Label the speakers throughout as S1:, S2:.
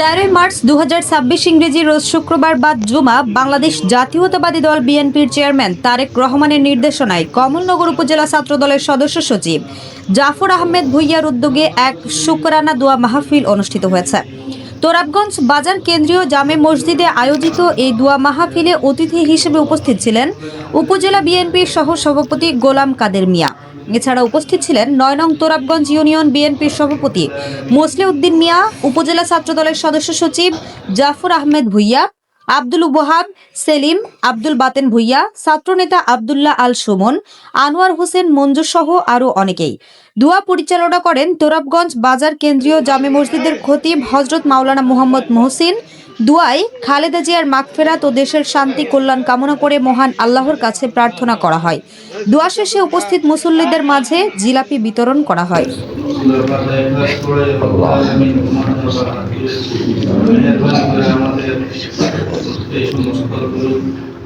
S1: তেরোই মার্চ দু হাজার ছাব্বিশ ইংরেজি রোজ শুক্রবার বাদ জুমা বাংলাদেশ জাতীয়তাবাদী দল বিএনপির চেয়ারম্যান তারেক রহমানের নির্দেশনায় কমলনগর উপজেলা ছাত্র দলের সদস্য সচিব জাফর আহমেদ ভুইয়ার উদ্যোগে এক শুকরানা দোয়া মাহফিল অনুষ্ঠিত হয়েছে। তোরাবগঞ্জ বাজার কেন্দ্রীয় জামে মসজিদে আয়োজিত এই দুয়া মাহফিলে অতিথি হিসেবে উপস্থিত ছিলেন উপজেলা বিএনপির সহ সভাপতি গোলাম কাদের মিয়া। এছাড়া উপস্থিত ছিলেন নয় নং তোরাবগঞ্জ ইউনিয়ন বিএনপির সভাপতি মোসলেউদ্দিন মিয়া, উপজেলা ছাত্রদলের সদস্য সচিব জাফর আহমেদ ভুইয়া আব্দুল ওয়াহাব সেলিম, আব্দুল বাতেন ভুইয়া, ছাত্রনেতা আবদুল্লাহ আল সুমন, আনোয়ার হোসেন মঞ্জু সহ আরও অনেকেই। দোয়া পরিচালনা করেন তোরাবগঞ্জ বাজার কেন্দ্রীয় জামে মসজিদের খতিব হজরত মাওলানা মোহাম্মদ মহসিন। দুয়ায় খালেদা জিয়ার মাগফেরাত ও দেশের শান্তি, কল্যাণ কামনা করে মহান আল্লাহর কাছে প্রার্থনা করা হয়। দোয়া শেষে উপস্থিত মুসল্লিদের মাঝে জিলাপি বিতরণ করা হয়।
S2: আমাদের এই সমস্ত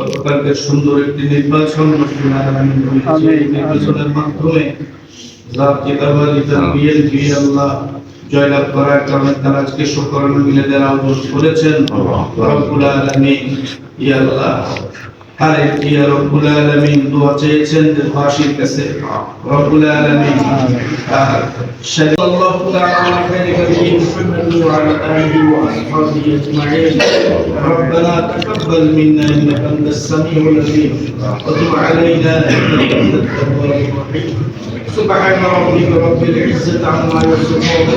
S2: গতকালকে সুন্দর একটি নির্বাচন নির্বাচনের মাধ্যমে আল্লাহ জয়লাভ করার চেয়েছেন কাছে। تقبل منا إنك أنت السميع العليم. وتب علينا إنك أنت التواب الرحيم. سبحان ربك رب العزة عما يصفون.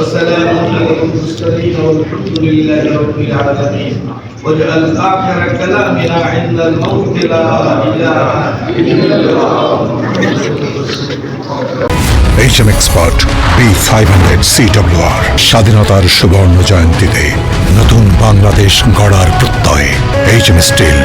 S2: وسلام على المرسلين والحمد لله رب العالمين. واجعل آخر كلامنا عند الموت لا إله إلا الله.
S3: HM Expert. B five hundred স্বাধীনতার সুবর্ণ জয়ন্তীতে নতুন বাংলাদেশ গড়ার প্রত্যয় এইচ এম স্টিল